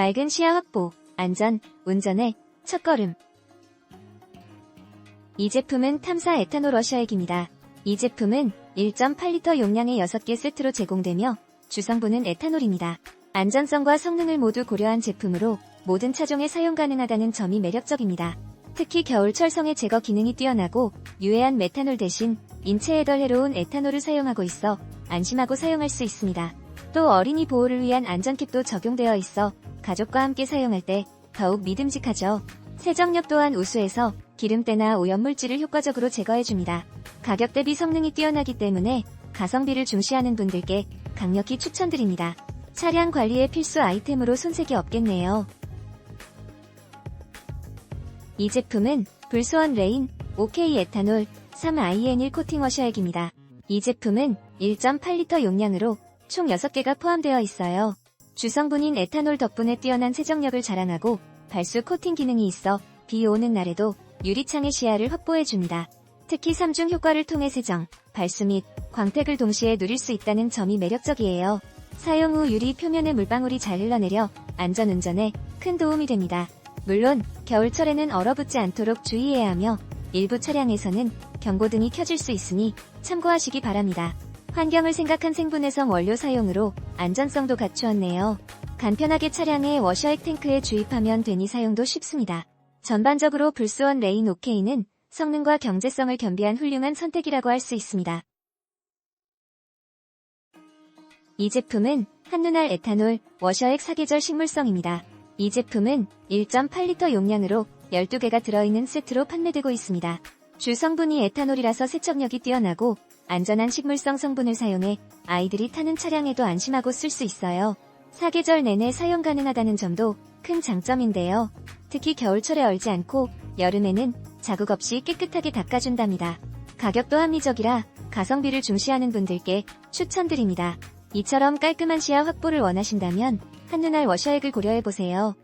맑은 시야 확보, 안전, 운전의 첫걸음. 이 제품은 탐사 에탄올 워셔액입니다. 이 제품은 1.8리터 용량의 6개 세트로 제공되며 주성분은 에탄올입니다. 안전성과 성능을 모두 고려한 제품으로 모든 차종에 사용 가능하다는 점이 매력적입니다. 특히 겨울철 성의 제거 기능이 뛰어나고 유해한 메탄올 대신 인체에 덜 해로운 에탄올을 사용하고 있어 안심하고 사용할 수 있습니다. 또 어린이 보호를 위한 안전캡도 적용되어 있어 가족과 함께 사용할 때 더욱 믿음직하죠. 세정력 또한 우수해서 기름때나 오염물질을 효과적으로 제거해줍니다. 가격 대비 성능이 뛰어나기 때문에 가성비를 중시하는 분들께 강력히 추천드립니다. 차량 관리의 필수 아이템으로 손색이 없겠네요. 이 제품은 불소원 레인 OK 에탄올 3IN1 코팅 워셔액입니다. 이 제품은 1.8리터 용량으로 총 6개가 포함되어 있어요. 주성분인 에탄올 덕분에 뛰어난 세정력을 자랑하고 발수 코팅 기능이 있어 비 오는 날에도 유리창의 시야를 확보해줍니다. 특히 3중 효과를 통해 세정, 발수 및 광택을 동시에 누릴 수 있다는 점이 매력적이에요. 사용 후 유리 표면에 물방울이 잘 흘러내려 안전운전에 큰 도움이 됩니다. 물론 겨울철에는 얼어붙지 않도록 주의해야 하며 일부 차량에서는 경고등이 켜질 수 있으니 참고하시기 바랍니다. 환경을 생각한 생분해성 원료 사용으로 안전성도 갖추었네요. 간편하게 차량에 워셔액 탱크에 주입하면 되니 사용도 쉽습니다. 전반적으로 불스원 레인 OK는 성능과 경제성을 겸비한 훌륭한 선택이라고 할 수 있습니다. 이 제품은 한눈알 에탄올 워셔액 사계절 식물성입니다. 이 제품은 1.8리터 용량으로 12개가 들어있는 세트로 판매되고 있습니다. 주 성분이 에탄올이라서 세척력이 뛰어나고 안전한 식물성 성분을 사용해 아이들이 타는 차량에도 안심하고 쓸 수 있어요. 사계절 내내 사용 가능하다는 점도 큰 장점인데요. 특히 겨울철에 얼지 않고 여름에는 자국 없이 깨끗하게 닦아준답니다. 가격도 합리적이라 가성비를 중시하는 분들께 추천드립니다. 이처럼 깔끔한 시야 확보를 원하신다면 한눈알 워셔액을 고려해보세요.